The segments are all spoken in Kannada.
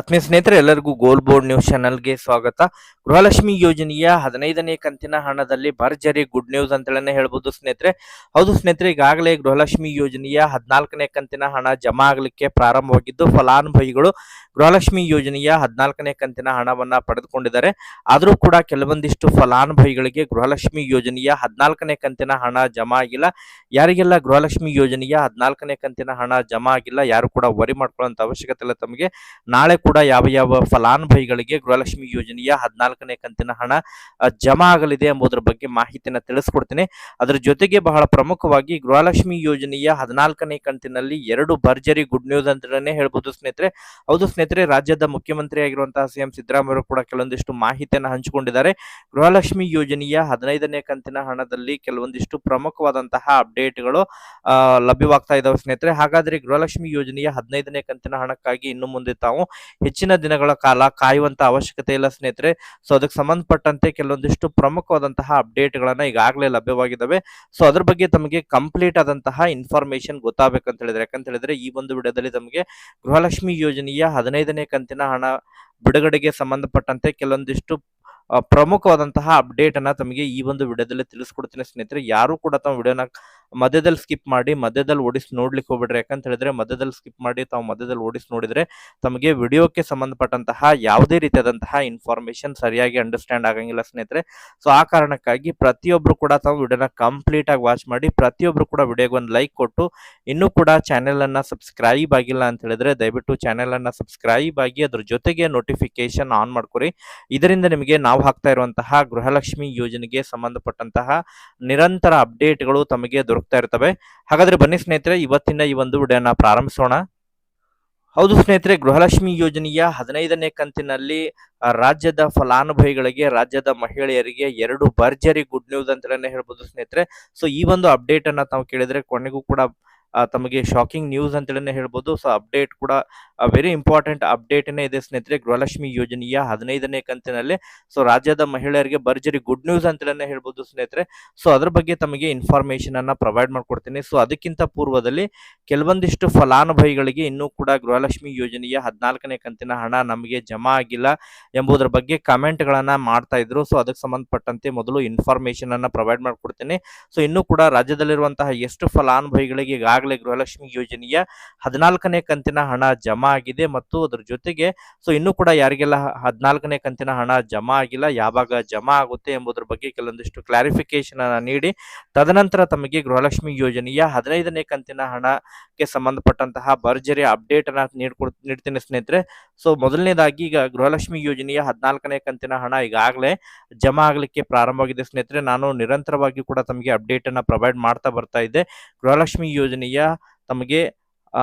ಆತ್ಮೀಯ ಸ್ನೇಹಿತರೆ, ಎಲ್ಲರಿಗೂ ಗೋಲ್ ಬೋರ್ಡ್ ನ್ಯೂಸ್ ಚಾನಲ್ಗೆ ಸ್ವಾಗತ. ಗೃಹಲಕ್ಷ್ಮಿ ಯೋಜನೆಯ ಹದಿನೈದನೇ ಕಂತಿನ ಹಣದಲ್ಲಿ ಭರ್ಜರಿ ಗುಡ್ ನ್ಯೂಸ್ ಅಂತೇಳಿ ಹೇಳ್ಬೋದು ಸ್ನೇಹಿತರೆ. ಹೌದು ಸ್ನೇಹಿತರೆ, ಈಗಾಗಲೇ ಗೃಹಲಕ್ಷ್ಮಿ ಯೋಜನೆಯ ಹದಿನಾಲ್ಕನೇ ಕಂತಿನ ಹಣ ಜಮಾ ಆಗಲಿಕ್ಕೆ ಪ್ರಾರಂಭವಾಗಿದ್ದು, ಫಲಾನುಭವಿಗಳು ಗೃಹಲಕ್ಷ್ಮಿ ಯೋಜನೆಯ ಹದಿನಾಲ್ಕನೇ ಕಂತಿನ ಹಣವನ್ನ ಪಡೆದುಕೊಂಡಿದ್ದಾರೆ. ಆದರೂ ಕೂಡ ಕೆಲವೊಂದಿಷ್ಟು ಫಲಾನುಭವಿಗಳಿಗೆ ಗೃಹಲಕ್ಷ್ಮಿ ಯೋಜನೆಯ ಹದಿನಾಲ್ಕನೇ ಕಂತಿನ ಹಣ ಜಮಾ ಆಗಿಲ್ಲ. ಯಾರಿಗೆಲ್ಲ ಗೃಹಲಕ್ಷ್ಮಿ ಯೋಜನೆಯ ಹದಿನಾಲ್ಕನೇ ಕಂತಿನ ಹಣ ಜಮಾ ಆಗಿಲ್ಲ, ಯಾರು ಕೂಡ ವರಿ ಮಾಡ್ಕೊಳ್ಳೋಂಥ ಅವಶ್ಯಕತೆ ಇಲ್ಲ ತಮಗೆ. ನಾಳೆ ಕೂಡ ಯಾವ ಯಾವ ಫಲಾನುಭವಿಗಳಿಗೆ ಗೃಹಲಕ್ಷ್ಮಿ ಯೋಜನೆಯ ಹದಿನಾಲ್ಕನೇ ಕಂತಿನ ಹಣ ಜಮಾ ಆಗಲಿದೆ ಎಂಬುದರ ಬಗ್ಗೆ ಮಾಹಿತಿಯನ್ನು ತಿಳಿಸ್ಕೊಡ್ತೀನಿ. ಅದರ ಜೊತೆಗೆ ಬಹಳ ಪ್ರಮುಖವಾಗಿ ಗೃಹಲಕ್ಷ್ಮಿ ಯೋಜನೆಯ ಹದಿನಾಲ್ಕನೇ ಕಂತಿನಲ್ಲಿ ಎರಡು ಭರ್ಜರಿ ಗುಡ್ ನ್ಯೂಸ್ ಅಂತಲೇ ಹೇಳ್ಬೋದು ಸ್ನೇಹಿತರೆ. ಹೌದು ಸ್ನೇಹಿತರೆ, ರಾಜ್ಯದ ಮುಖ್ಯಮಂತ್ರಿ ಆಗಿರುವಂತಹ ಸಿಎಂ ಸಿದ್ದರಾಮಯ್ಯ ಕೂಡ ಕೆಲವೊಂದಿಷ್ಟು ಮಾಹಿತಿಯನ್ನು ಹಂಚಿಕೊಂಡಿದ್ದಾರೆ. ಗೃಹಲಕ್ಷ್ಮಿ ಯೋಜನೆಯ ಹದಿನೈದನೇ ಕಂತಿನ ಹಣದಲ್ಲಿ ಕೆಲವೊಂದಿಷ್ಟು ಪ್ರಮುಖವಾದಂತಹ ಅಪ್ಡೇಟ್ಗಳು ಲಭ್ಯವಾಗ್ತಾ ಇದ್ದಾವೆ ಸ್ನೇಹಿತರೆ. ಹಾಗಾದ್ರೆ ಗೃಹಲಕ್ಷ್ಮಿ ಯೋಜನೆಯ ಹದಿನೈದನೇ ಕಂತಿನ ಹಣಕ್ಕಾಗಿ ಇನ್ನು ಮುಂದೆ ತಾವು ಹೆಚ್ಚಿನ ದಿನಗಳ ಕಾಲ ಕಾಯುವಂತ ಅವಶ್ಯಕತೆ ಇಲ್ಲ ಸ್ನೇಹಿತರೆ. ಸೊ ಅದಕ್ಕೆ ಸಂಬಂಧಪಟ್ಟಂತೆ ಕೆಲವೊಂದಿಷ್ಟು ಪ್ರಮುಖವಾದಂತಹ ಅಪ್ಡೇಟ್ ಗಳನ್ನ ಈಗಾಗಲೇ ಲಭ್ಯವಾಗಿದ್ದಾವೆ ಸೊ ಅದ್ರ ಬಗ್ಗೆ ತಮಗೆ ಕಂಪ್ಲೀಟ್ ಆದಂತಹ ಇನ್ಫಾರ್ಮೇಶನ್ ಗೊತ್ತಾಗಬೇಕಂತ ಹೇಳಿದ್ರೆ, ಯಾಕಂತ ಹೇಳಿದ್ರೆ ಈ ಒಂದು ವಿಡಿಯೋದಲ್ಲಿ ತಮಗೆ ಗೃಹಲಕ್ಷ್ಮಿ ಯೋಜನೆಯ ಹದಿನೈದನೇ ಕಂತಿನ ಹಣ ಬಿಡುಗಡೆಗೆ ಸಂಬಂಧಪಟ್ಟಂತೆ ಕೆಲವೊಂದಿಷ್ಟು ಪ್ರಮುಖವಾದಂತಹ ಅಪ್ಡೇಟ್ ಅನ್ನ ತಮಗೆ ಈ ಒಂದು ವಿಡಿಯೋದಲ್ಲಿ ತಿಳಿಸ್ಕೊಡ್ತೀನಿ ಸ್ನೇಹಿತರೆ. ಯಾರು ಕೂಡ ತಮ್ಮ ವಿಡಿಯೋನ ಮಧ್ಯದಲ್ಲಿ ಸ್ಕಿಪ್ ಮಾಡಿ, ಮಧ್ಯದಲ್ಲಿ ಓಡಿಸಿ ನೋಡ್ಲಿಕ್ಕೆ ಹೋಗ್ಬಿಡ್ರಿ. ಯಾಕಂತ ಹೇಳಿದ್ರೆ ಮಧ್ಯದಲ್ಲಿ ಸ್ಕಿಪ್ ಮಾಡಿ, ತಾವು ಮಧ್ಯದಲ್ಲಿ ಓಡಿಸಿ ನೋಡಿದ್ರೆ ತಮಗೆ ವಿಡಿಯೋಕ್ಕೆ ಸಂಬಂಧಪಟ್ಟಂತಹ ಯಾವುದೇ ರೀತಿಯಾದಂತಹ ಇನ್ಫಾರ್ಮೇಶನ್ ಸರಿಯಾಗಿ ಅಂಡರ್ಸ್ಟ್ಯಾಂಡ್ ಆಗಂಗಿಲ್ಲ ಸ್ನೇಹಿತರೆ. ಸೊ ಆ ಕಾರಣಕ್ಕಾಗಿ ಪ್ರತಿಯೊಬ್ರು ಕೂಡ ತಾವು ವಿಡಿಯೋನ ಕಂಪ್ಲೀಟ್ ಆಗಿ ವಾಚ್ ಮಾಡಿ, ಪ್ರತಿಯೊಬ್ರು ಕೂಡ ವಿಡಿಯೋಗೆ ಒಂದು ಲೈಕ್ ಕೊಟ್ಟು, ಇನ್ನೂ ಕೂಡ ಚಾನೆಲ್ ಅನ್ನ ಸಬ್ಸ್ಕ್ರೈಬ್ ಆಗಿಲ್ಲ ಅಂತ ಹೇಳಿದ್ರೆ ದಯವಿಟ್ಟು ಚಾನೆಲ್ ಅನ್ನ ಸಬ್ಸ್ಕ್ರೈಬ್ ಆಗಿ ಅದ್ರ ಜೊತೆಗೆ ನೋಟಿಫಿಕೇಶನ್ ಆನ್ ಮಾಡ್ಕೊರಿ. ಇದರಿಂದ ನಿಮಗೆ ನಾವು ಹಾಕ್ತಾ ಇರುವಂತಹ ಗೃಹಲಕ್ಷ್ಮಿ ಯೋಜನೆಗೆ ಸಂಬಂಧಪಟ್ಟಂತಹ ನಿರಂತರ ಅಪ್ಡೇಟ್ಗಳು ತಮಗೆ ದೊರಕ್ತಾ ಇರ್ತವೆ. ಹಾಗಾದ್ರೆ ಬನ್ನಿ ಸ್ನೇಹಿತರೆ, ಇವತ್ತಿನ ಈ ಒಂದು ವಿಡಿಯೋನ ಪ್ರಾರಂಭಿಸೋಣ. ಹೌದು ಸ್ನೇಹಿತರೆ, ಗೃಹಲಕ್ಷ್ಮಿ ಯೋಜನೆಯ ಹದಿನೈದನೇ ಕಂತಿನಲ್ಲಿ ರಾಜ್ಯದ ಫಲಾನುಭವಿಗಳಿಗೆ, ರಾಜ್ಯದ ಮಹಿಳೆಯರಿಗೆ ಎರಡು ಭರ್ಜರಿ ಗುಡ್ ನ್ಯೂಸ್ ಅಂತಲೇ ಹೇಳ್ಬೋದು ಸ್ನೇಹಿತರೆ. ಸೊ ಈ ಒಂದು ಅಪ್ಡೇಟ್ ಅನ್ನ ತಾವು ಕೇಳಿದ್ರೆ ಕೊನೆಗೂ ಕೂಡ ತಮಗೆ ಶಾಕಿಂಗ್ ನ್ಯೂಸ್ ಅಂತ ಹೇಳ್ಬೋದು. ಸೊ ಅಪ್ಡೇಟ್ ಕೂಡ ವೆರಿ ಇಂಪಾರ್ಟೆಂಟ್ ಅಪ್ಡೇಟ್ನೇ ಇದೆ ಸ್ನೇಹಿತರೆ. ಗೃಹಲಕ್ಷ್ಮಿ ಯೋಜನೆಯ ಹದಿನೈದನೇ ಕಂತಿನಲ್ಲಿ. ಸೊ ರಾಜ್ಯದ ಮಹಿಳೆಯರಿಗೆ ಭರ್ಜರಿ ಗುಡ್ ನ್ಯೂಸ್ ಅಂತ ಹೇಳ್ಬೋದು ಸ್ನೇಹಿತರೆ. ಸೊ ಅದ್ರ ಬಗ್ಗೆ ತಮಗೆ ಇನ್ಫಾರ್ಮೇಶನ್ ಅನ್ನ ಪ್ರೊವೈಡ್ ಮಾಡ್ಕೊಡ್ತೀನಿ. ಸೊ ಅದಕ್ಕಿಂತ ಪೂರ್ವದಲ್ಲಿ ಕೆಲವೊಂದಿಷ್ಟು ಫಲಾನುಭವಿಗಳಿಗೆ ಇನ್ನೂ ಕೂಡ ಗೃಹಲಕ್ಷ್ಮಿ ಯೋಜನೆಯ ಹದಿನಾಲ್ಕನೇ ಕಂತಿನ ಹಣ ನಮಗೆ ಜಮಾ ಆಗಿಲ್ಲ ಎಂಬುದರ ಬಗ್ಗೆ ಕಮೆಂಟ್ಗಳನ್ನ ಮಾಡ್ತಾ ಇದ್ರು. ಸೊ ಅದಕ್ಕೆ ಸಂಬಂಧಪಟ್ಟಂತೆ ಮೊದಲು ಇನ್ಫಾರ್ಮೇಶನ್ ಅನ್ನ ಪ್ರೊವೈಡ್ ಮಾಡ್ಕೊಡ್ತೀನಿ. ಸೊ ಇನ್ನೂ ಕೂಡ ರಾಜ್ಯದಲ್ಲಿರುವಂತಹ ಎಷ್ಟು ಫಲಾನುಭವಿಗಳಿಗೆ ಈಗಾಗಲೇ ಗೃಹಲಕ್ಷ್ಮಿ ಯೋಜನೆಯ ಹದಿನಾಲ್ಕನೇ ಕಂತಿನ ಹಣ ಜಮಾ ಆಗಿದೆ ಮತ್ತು ಅದರ ಜೊತೆಗೆ ಸೊ ಇನ್ನೂ ಕೂಡ ಯಾರಿಗೆಲ್ಲ ಹದಿನಾಲ್ಕನೇ ಕಂತಿನ ಹಣ ಜಮಾ ಆಗಿಲ್ಲ, ಯಾವಾಗ ಜಮಾ ಆಗುತ್ತೆ ಎಂಬುದರ ಬಗ್ಗೆ ಕೆಲವೊಂದಿಷ್ಟು ಕ್ಲಾರಿಫಿಕೇಶನ್ ಅನ್ನ ನೀಡಿ. ತದನಂತರ ತಮಗೆ ಗೃಹಲಕ್ಷ್ಮಿ ಯೋಜನೆಯ ಹದಿನೈದನೇ ಕಂತಿನ ಹಣಕ್ಕೆ ಸಂಬಂಧಪಟ್ಟಂತಹ ಭರ್ಜರಿ ಅಪ್ಡೇಟ್ ಅನ್ನ ನೀಡ್ಕೊಡ್, ನೀಡ್ತೀನಿ ಸ್ನೇಹಿತರೆ. ಸೊ ಮೊದಲನೇದಾಗಿ ಈಗ ಗೃಹಲಕ್ಷ್ಮಿ ಯೋಜನೆಯ ಹದಿನಾಲ್ಕನೇ ಕಂತಿನ ಹಣ ಈಗಾಗಲೇ ಜಮಾ ಆಗಲಿಕ್ಕೆ ಪ್ರಾರಂಭವಾಗಿದೆ ಸ್ನೇಹಿತರೆ. ನಾನು ನಿರಂತರವಾಗಿ ಕೂಡ ತಮಗೆ ಅಪ್ಡೇಟ್ ಅನ್ನ ಪ್ರೊವೈಡ್ ಮಾಡ್ತಾ ಬರ್ತಾ ಇದ್ದೆ. ಗೃಹಲಕ್ಷ್ಮಿ ಯೋಜನೆಯ ತಮಗೆ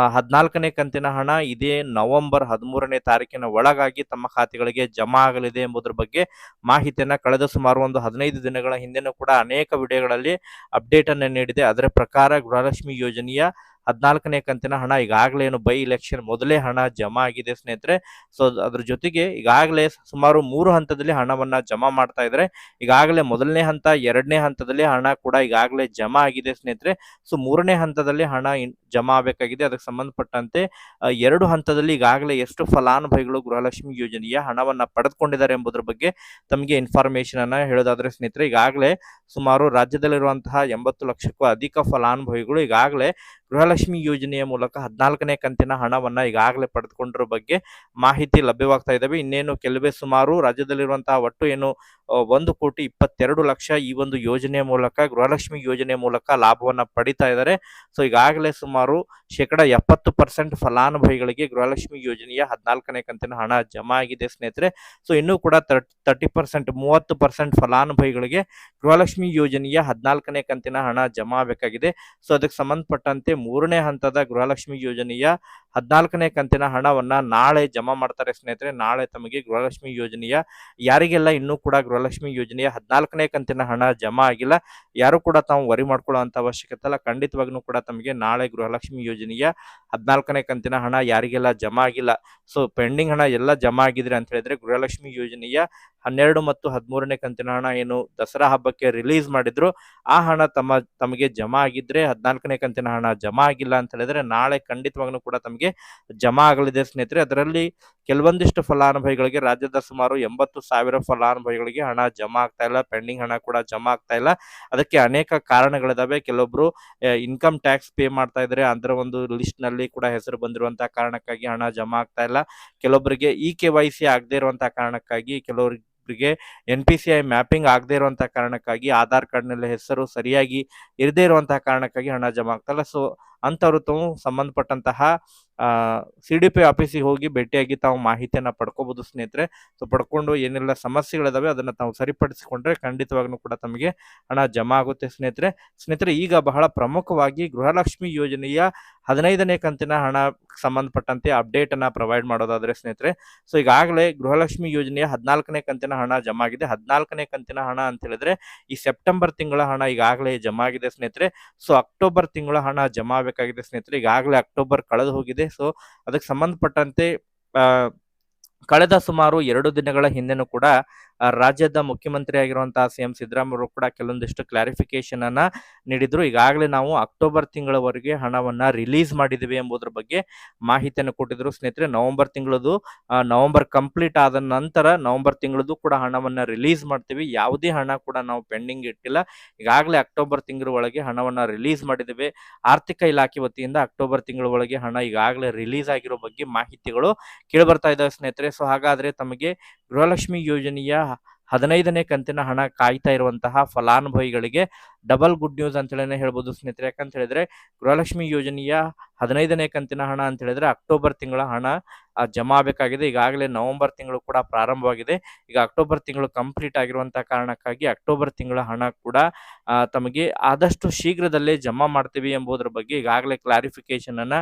ಹದಿನಾಲ್ಕನೇ ಕಂತಿನ ಹಣ ಇದೇ ನವೆಂಬರ್ ಹದಿಮೂರನೇ ತಾರೀಕಿನ ಒಳಗಾಗಿ ತಮ್ಮ ಖಾತೆಗಳಿಗೆ ಜಮಾ ಆಗಲಿದೆ ಎಂಬುದರ ಬಗ್ಗೆ ಮಾಹಿತಿಯನ್ನು ಕಳೆದ ಸುಮಾರು ಒಂದು ಹದಿನೈದು ದಿನಗಳ ಹಿಂದೆನೂ ಕೂಡ ಅನೇಕ ವಿಡಿಯೋಗಳಲ್ಲಿ ಅಪ್ಡೇಟ್ ಅನ್ನು ನೀಡಿದೆ. ಅದರ ಪ್ರಕಾರ ಗೃಹಲಕ್ಷ್ಮಿ ಯೋಜನೆಯ ಹದಿನಾಲ್ಕನೇ ಕಂತಿನ ಹಣ ಈಗಾಗಲೇ ಏನು ಬೈ ಇಲೆಕ್ಷನ್ ಮೊದಲೇ ಹಣ ಜಮಾ ಆಗಿದೆ ಸ್ನೇಹಿತರೆ. ಸೊ ಅದ್ರ ಜೊತೆಗೆ ಈಗಾಗಲೇ ಸುಮಾರು ಮೂರು ಹಂತದಲ್ಲಿ ಹಣವನ್ನ ಜಮಾ ಮಾಡ್ತಾ ಇದ್ದಾರೆ. ಈಗಾಗಲೇ ಮೊದಲನೇ ಹಂತ, ಎರಡನೇ ಹಂತದಲ್ಲಿ ಹಣ ಕೂಡ ಈಗಾಗಲೇ ಜಮಾ ಆಗಿದೆ ಸ್ನೇಹಿತರೆ. ಸೊ ಮೂರನೇ ಹಂತದಲ್ಲಿ ಹಣ ಜಮಾ ಆಗಬೇಕಾಗಿದೆ. ಅದಕ್ಕೆ ಸಂಬಂಧಪಟ್ಟಂತೆ ಎರಡು ಹಂತದಲ್ಲಿ ಈಗಾಗಲೇ ಎಷ್ಟು ಫಲಾನುಭವಿಗಳು ಗೃಹಲಕ್ಷ್ಮಿ ಯೋಜನೆಯ ಹಣವನ್ನ ಪಡೆದುಕೊಂಡಿದ್ದಾರೆ ಎಂಬುದರ ಬಗ್ಗೆ ತಮಗೆ ಇನ್ಫಾರ್ಮೇಶನ್ ಅನ್ನ ಹೇಳೋದಾದ್ರೆ ಸ್ನೇಹಿತರೆ, ಈಗಾಗಲೇ ಸುಮಾರು ರಾಜ್ಯದಲ್ಲಿರುವಂತಹ ಎಂಬತ್ತು ಲಕ್ಷಕ್ಕೂ ಅಧಿಕ ಫಲಾನುಭವಿಗಳು ಈಗಾಗಲೇ ಗೃಹಲಕ್ಷ್ಮಿ ಯೋಜನೆಯ ಮೂಲಕ ಹದಿನಾಲ್ಕನೇ ಕಂತಿನ ಹಣವನ್ನು ಈಗಾಗಲೇ ಪಡೆದುಕೊಂಡಿರೋ ಬಗ್ಗೆ ಮಾಹಿತಿ ಲಭ್ಯವಾಗ್ತಾ ಇದ್ದಾವೆ ಇನ್ನೇನು ಕೆಲವೇ ಸುಮಾರು ರಾಜ್ಯದಲ್ಲಿರುವಂತಹ ಒಟ್ಟು ಏನು ಒಂದು ಕೋಟಿ ಇಪ್ಪತ್ತೆರಡು ಲಕ್ಷ ಈ ಒಂದು ಯೋಜನೆಯ ಮೂಲಕ, ಗೃಹಲಕ್ಷ್ಮಿ ಯೋಜನೆಯ ಮೂಲಕ ಲಾಭವನ್ನು ಪಡಿತಾ ಇದ್ದಾರೆ ಸೊ, ಈಗಾಗಲೇ ಸುಮಾರು ಶೇಕಡ ಎಪ್ಪತ್ತು ಪರ್ಸೆಂಟ್ ಫಲಾನುಭವಿಗಳಿಗೆ ಗೃಹಲಕ್ಷ್ಮಿ ಯೋಜನೆಯ ಹದಿನಾಲ್ಕನೇ ಕಂತಿನ ಹಣ ಜಮಾ ಆಗಿದೆ ಸ್ನೇಹಿತರೆ. ಸೊ, ಇನ್ನೂ ಕೂಡ ತರ್ಟಿ ಪರ್ಸೆಂಟ್, ಮೂವತ್ತು ಪರ್ಸೆಂಟ್ ಫಲಾನುಭವಿಗಳಿಗೆ ಗೃಹಲಕ್ಷ್ಮಿ ಯೋಜನೆಯ ಹದಿನಾಲ್ಕನೇ ಕಂತಿನ ಹಣ ಜಮಾ ಆಗಬೇಕಾಗಿದೆ. ಸೊ, ಅದಕ್ಕೆ ಸಂಬಂಧಪಟ್ಟಂತೆ ಮೂರನೇ ಹಂತದ ಗೃಹಲಕ್ಷ್ಮಿ ಯೋಜನೆಯ ಹದಿನಾಲ್ಕನೇ ಕಂತಿನ ಹಣವನ್ನ ನಾಳೆ ಜಮಾ ಮಾಡ್ತಾರೆ ಸ್ನೇಹಿತರೆ. ನಾಳೆ ತಮಗೆ ಗೃಹಲಕ್ಷ್ಮಿ ಯೋಜನೆಯ ಯಾರಿಗೆಲ್ಲ ಇನ್ನೂ ಕೂಡ ಗೃಹಲಕ್ಷ್ಮಿ ಯೋಜನೆಯ ಹದಿನಾಲ್ಕನೇ ಕಂತಿನ ಹಣ ಜಮಾ ಆಗಿಲ್ಲ, ಯಾರು ಕೂಡ ತಾವು ವರಿ ಮಾಡ್ಕೊಳ್ಳುವಂತ ಅವಶ್ಯಕತೆ ಇಲ್ಲ. ಖಂಡಿತವಾಗ್ಲೂ ಕೂಡ ತಮಗೆ ನಾಳೆ ಗೃಹಲಕ್ಷ್ಮಿ ಯೋಜನೆಯ ಹದಿನಾಲ್ಕನೇ ಕಂತಿನ ಹಣ ಯಾರಿಗೆಲ್ಲ ಜಮಾ ಆಗಿಲ್ಲ. ಸೊ, ಪೆಂಡಿಂಗ್ ಹಣ ಎಲ್ಲ ಜಮಾ ಆಗಿದ್ರೆ ಅಂತ ಹೇಳಿದ್ರೆ ಗೃಹಲಕ್ಷ್ಮಿ ಯೋಜನೆಯ ಹನ್ನೆರಡು ಮತ್ತು ಹದಿಮೂರನೇ ಕಂತಿನ ಹಣ ಏನು ದಸರಾ ಹಬ್ಬಕ್ಕೆ ರಿಲೀಸ್ ಮಾಡಿದ್ರು, ಆ ಹಣ ತಮ್ಮ, ತಮಗೆ ಜಮಾ ಆಗಿದ್ರೆ ಹದಿನಾಲ್ಕನೇ ಕಂತಿನ ಹಣ ಜಮಾ ಆಗಿಲ್ಲ ಅಂತ ಹೇಳಿದ್ರೆ ನಾಳೆ ಖಂಡಿತವಾಗ್ಲೂ ಕೂಡ ತಮಗೆ ಜಮಾ ಆಗಲಿದೆ ಸ್ನೇಹಿತರೆ. ಅದರಲ್ಲಿ ಕೆಲವೊಂದಿಷ್ಟು ಫಲಾನುಭವಿಗಳಿಗೆ ರಾಜ್ಯದ ಸುಮಾರು ಎಂಬತ್ತು ಸಾವಿರ ಫಲಾನುಭವಿಗಳಿಗೆ ಹಣ ಜಮಾ ಆಗ್ತಾ ಇಲ್ಲ, ಪೆಂಡಿಂಗ್ ಹಣ ಕೂಡ ಜಮಾ ಆಗ್ತಾ ಇಲ್ಲ. ಅದಕ್ಕೆ ಅನೇಕ ಕಾರಣಗಳಿದಾವೆ. ಕೆಲವೊಬ್ರು ಇನ್ಕಮ್ ಟ್ಯಾಕ್ಸ್ ಪೇ ಮಾಡ್ತಾ ಇದ್ರೆ ಅದರ ಒಂದು ಲಿಸ್ಟ್ನಲ್ಲಿ ಕೂಡ ಹೆಸರು ಬಂದಿರುವಂತಹ ಕಾರಣಕ್ಕಾಗಿ ಹಣ ಜಮಾ ಆಗ್ತಾ ಇಲ್ಲ. ಕೆಲವೊಬ್ಬರಿಗೆ ಇ ಕೆ ವೈ ಸಿ ಆಗದೆ ಇರುವಂತಹ ಕಾರಣಕ್ಕಾಗಿ ಕೆಲವರಿಗೆ N P C I mapping ಆಗದೆ ಇರುವಂತಹ ಕಾರಣಕ್ಕಾಗಿ, ಆಧಾರ್ ಕಾರ್ಡ್ನಲ್ಲಿ ಹೆಸರು ಸರಿಯಾಗಿ ಇರದೇ ಇರುವಂತಹ ಕಾರಣಕ್ಕಾಗಿ ಹಣ ಜಮಾ ಆಗ್ತಾ ಇಲ್ಲ. ಸೊ ಅಂಥವ್ರು ತಾವು ಸಂಬಂಧಪಟ್ಟಂತಹ ಸಿ ಡಿ ಪಿ ಆಫೀಸಿಗೆ ಹೋಗಿ ಭೇಟಿಯಾಗಿ ತಾವು ಮಾಹಿತಿಯನ್ನ ಪಡ್ಕೋಬಹುದು ಸ್ನೇಹಿತರೆ. ಸೊ, ಪಡ್ಕೊಂಡು ಏನೆಲ್ಲ ಸಮಸ್ಯೆಗಳಿದಾವೆ ಅದನ್ನ ತಾವು ಸರಿಪಡಿಸಿಕೊಂಡ್ರೆ ಖಂಡಿತವಾಗ್ಲೂ ಕೂಡ ತಮಗೆ ಹಣ ಜಮಾ ಆಗುತ್ತೆ ಸ್ನೇಹಿತರೆ. ಸ್ನೇಹಿತರೆ, ಈಗ ಬಹಳ ಪ್ರಮುಖವಾಗಿ ಗೃಹಲಕ್ಷ್ಮಿ ಯೋಜನೆಯ ಹದಿನೈದನೇ ಕಂತಿನ ಹಣ ಸಂಬಂಧಪಟ್ಟಂತೆ ಅಪ್ಡೇಟ್ ಅನ್ನ ಪ್ರೊವೈಡ್ ಮಾಡೋದಾದ್ರೆ ಸ್ನೇಹಿತರೆ, ಸೊ, ಈಗಾಗಲೇ ಗೃಹಲಕ್ಷ್ಮಿ ಯೋಜನೆಯ ಹದಿನಾಲ್ಕನೇ ಕಂತಿನ ಹಣ ಜಮಾ ಆಗಿದೆ. ಹದಿನಾಲ್ಕನೇ ಕಂತಿನ ಹಣ ಅಂತ ಹೇಳಿದ್ರೆ ಈ ಸೆಪ್ಟೆಂಬರ್ ತಿಂಗಳ ಹಣ ಈಗಾಗಲೇ ಜಮಾ ಆಗಿದೆ ಸ್ನೇಹಿತರೆ. ಸೊ ಅಕ್ಟೋಬರ್ ತಿಂಗಳ ಹಣ ಜಮಾ ಆಗಬೇಕಾಗಿದೆ ಸ್ನೇಹಿತರೆ. ಈಗಾಗಲೇ ಅಕ್ಟೋಬರ್ ಕಳೆದು ಹೋಗಿದೆ. ಸೊ ಅದಕ್ಕೆ ಸಂಬಂಧಪಟ್ಟಂತೆ ಕಳೆದ ಸುಮಾರು ಎರಡು ದಿನಗಳ ಹಿಂದೆನೂ ಕೂಡ ರಾಜ್ಯದ ಮುಖ್ಯಮಂತ್ರಿ ಆಗಿರುವಂತಹ ಸಿ ಎಂ ಸಿದ್ದರಾಮಯ್ಯ ಕೂಡ ಕೆಲವೊಂದಿಷ್ಟು ಕ್ಲಾರಿಫಿಕೇಶನ್ ಅನ್ನ ನೀಡಿದ್ರು. ಈಗಾಗಲೇ ನಾವು ಅಕ್ಟೋಬರ್ ತಿಂಗಳವರೆಗೆ ಹಣವನ್ನ ರಿಲೀಸ್ ಮಾಡಿದಿವಿ ಎಂಬುದರ ಬಗ್ಗೆ ಮಾಹಿತಿಯನ್ನು ಕೊಟ್ಟಿದ್ರು. ಸ್ನೇಹಿತರೆ, ನವೆಂಬರ್ ತಿಂಗಳದು ನವೆಂಬರ್ ಕಂಪ್ಲೀಟ್ ಆದ ನಂತರ ನವೆಂಬರ್ ತಿಂಗಳದು ಕೂಡ ಹಣವನ್ನ ರಿಲೀಸ್ ಮಾಡ್ತೀವಿ. ಯಾವುದೇ ಹಣ ಕೂಡ ನಾವು ಪೆಂಡಿಂಗ್ ಇಟ್ಟಿಲ್ಲ. ಈಗಾಗಲೇ ಅಕ್ಟೋಬರ್ ತಿಂಗಳ ಒಳಗೆ ಹಣವನ್ನ ರಿಲೀಸ್ ಮಾಡಿದ್ದೇವೆ ಆರ್ಥಿಕ ಇಲಾಖೆ ವತಿಯಿಂದ ಅಕ್ಟೋಬರ್ ತಿಂಗಳ ಒಳಗೆ ಹಣ ಈಗಾಗಲೇ ರಿಲೀಸ್ ಆಗಿರೋ ಬಗ್ಗೆ ಮಾಹಿತಿಗಳು ಕೇಳಿ ಬರ್ತಾ ಇದ್ದಾವೆ ಸ್ನೇಹಿತರೆ. ಸೊ ಹಾಗಾದ್ರೆ ತಮಗೆ ಗೃಹಲಕ್ಷ್ಮಿ ಯೋಜನೆಯ ಹದಿನೈದನೇ ಕಂತಿನ ಹಣ ಕಾಯ್ತಾ ಇರುವಂತಹ ಫಲಾನುಭವಿಗಳಿಗೆ ಡಬಲ್ ಗುಡ್ ನ್ಯೂಸ್ ಅಂತ ಹೇಳಿ ಹೇಳ್ಬೋದು ಸ್ನೇಹಿತರೆ. ಯಾಕಂತ ಹೇಳಿದ್ರೆ ಗೃಹಲಕ್ಷ್ಮಿ ಯೋಜನೆಯ ಹದಿನೈದನೇ ಕಂತಿನ ಹಣ ಅಂತ ಹೇಳಿದ್ರೆ ಅಕ್ಟೋಬರ್ ತಿಂಗಳ ಹಣ ಜಮಾ ಆಗಬೇಕಾಗಿದೆ. ಈಗಾಗಲೇ ನವೆಂಬರ್ ತಿಂಗಳು ಕೂಡ ಪ್ರಾರಂಭವಾಗಿದೆ. ಈಗ ಅಕ್ಟೋಬರ್ ತಿಂಗಳು ಕಂಪ್ಲೀಟ್ ಆಗಿರುವಂತಹ ಕಾರಣಕ್ಕಾಗಿ ಅಕ್ಟೋಬರ್ ತಿಂಗಳ ಹಣ ಕೂಡ ತಮಗೆ ಆದಷ್ಟು ಶೀಘ್ರದಲ್ಲೇ ಜಮಾ ಮಾಡ್ತೀವಿ ಎಂಬುದರ ಬಗ್ಗೆ ಈಗಾಗಲೇ ಕ್ಲಾರಿಫಿಕೇಶನ್ ಅನ್ನ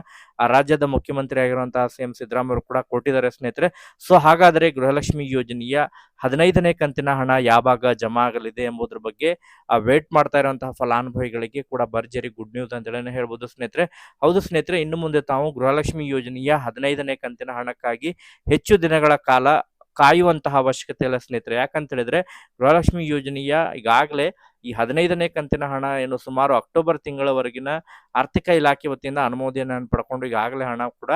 ರಾಜ್ಯದ ಮುಖ್ಯಮಂತ್ರಿ ಆಗಿರುವಂತಹ ಸಿ ಎಂ ಸಿದ್ದರಾಮಯ್ಯ ಕೂಡ ಕೊಟ್ಟಿದ್ದಾರೆ ಸ್ನೇಹಿತರೆ. ಸೊ ಹಾಗಾದರೆ ಗೃಹಲಕ್ಷ್ಮಿ ಯೋಜನೆಯ ಹದಿನೈದನೇ ಕಂತಿನ ಹಣ ಯಾವಾಗ ಜಮಾ ಆಗಲಿದೆ ಎಂಬುದರ ಬಗ್ಗೆ ವೇಟ್ ಮಾಡ್ತಾ ಇರುವಂತಹ ಫಲಾನುಭವಿಗಳಿಗೆ ಕೂಡ ಭರ್ಜರಿ ಗುಡ್ ನ್ಯೂಸ್ ಅಂತ ಹೇಳಿ ಹೇಳ್ಬೋದು. ಸ್ನೇಹಿತರೆ, ಹೌದು ಸ್ನೇಹಿತರೆ, ಇನ್ನು ಮುಂದೆ ತಾವು ಗೃಹಲಕ್ಷ್ಮಿ ಯೋಜನೆಯ ಹದಿನೈದನೇ ಕಂತಿನ ಹಣಕ್ಕಾಗಿ ಹೆಚ್ಚು ದಿನಗಳ ಕಾಲ ಕಾಯುವಂತಹ ಅವಶ್ಯಕತೆ ಇಲ್ಲ ಸ್ನೇಹಿತರೆ. ಯಾಕಂತ ಹೇಳಿದ್ರೆ, ಗೃಹಲಕ್ಷ್ಮಿ ಯೋಜನೆಯ ಈಗಾಗಲೇ ಈ ಹದಿನೈದನೇ ಕಂತಿನ ಹಣ ಏನು ಸುಮಾರು ಅಕ್ಟೋಬರ್ ತಿಂಗಳವರೆಗಿನ ಆರ್ಥಿಕ ಇಲಾಖೆ ವತಿಯಿಂದ ಅನುಮೋದನೆಯನ್ನು ಪಡ್ಕೊಂಡು ಈಗಾಗಲೇ ಹಣ ಕೂಡ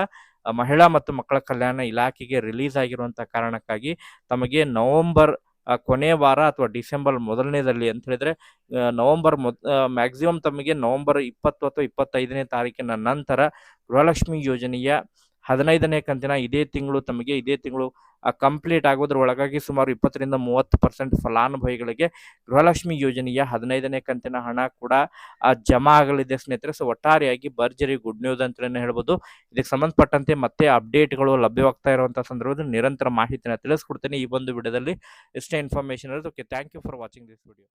ಮಹಿಳಾ ಮತ್ತು ಮಕ್ಕಳ ಕಲ್ಯಾಣ ಇಲಾಖೆಗೆ ರಿಲೀಸ್ ಆಗಿರುವಂತಹ ಕಾರಣಕ್ಕಾಗಿ ತಮಗೆ ನವೆಂಬರ್ ಕೊನೆಯ ವಾರ ಅಥವಾ ಡಿಸೆಂಬರ್ ಮೊದಲನೇದಲ್ಲಿ ಅಂತ ಹೇಳಿದ್ರೆ ನವೆಂಬರ್ ಮೊದ್ ಮ್ಯಾಕ್ಸಿಮಮ್ ತಮಗೆ ನವೆಂಬರ್ ಇಪ್ಪತ್ತು ಅಥವಾ ಇಪ್ಪತ್ತೈದನೇ ತಾರೀಕಿನ ನಂತರ ಗೃಹಲಕ್ಷ್ಮಿ ಯೋಜನೆಯ ಹದಿನೈದನೇ ಕಂತಿನ ಇದೇ ತಿಂಗಳು ತಮಗೆ, ಇದೇ ತಿಂಗಳು ಕಂಪ್ಲೀಟ್ ಆಗೋದ್ರ ಒಳಗಾಗಿ ಸುಮಾರು ಇಪ್ಪತ್ತರಿಂದ ಮೂವತ್ತು ಪರ್ಸೆಂಟ್ ಫಲಾನುಭವಿಗಳಿಗೆ ಗೃಹಲಕ್ಷ್ಮಿ ಯೋಜನೆಯ ಹದಿನೈದನೇ ಕಂತಿನ ಹಣ ಕೂಡ ಜಮಾ ಆಗಲಿದೆ ಸ್ನೇಹಿತರೆ. ಸೊ ಒಟ್ಟಾರೆಯಾಗಿ ಭರ್ಜರಿ ಗುಡ್ ನ್ಯೂಸ್ ಅಂತಲೇ ಹೇಳ್ಬೋದು. ಇದಕ್ಕೆ ಸಂಬಂಧಪಟ್ಟಂತೆ ಮತ್ತೆ ಅಪ್ಡೇಟ್ಗಳು ಲಭ್ಯವಾಗ್ತಾ ಇರುವಂಥ ಸಂದರ್ಭದಲ್ಲಿ ನಿರಂತರ ಮಾಹಿತಿನ ತಿಳಿಸ್ಕೊಡ್ತೇನೆ ಈ ಒಂದು ವಿಡಿಯೋದಲ್ಲಿ. ಇಷ್ಟೇ ಇನ್ಫಾರ್ಮೇಷನ್ ಇರೋದು okay thank you for watching this video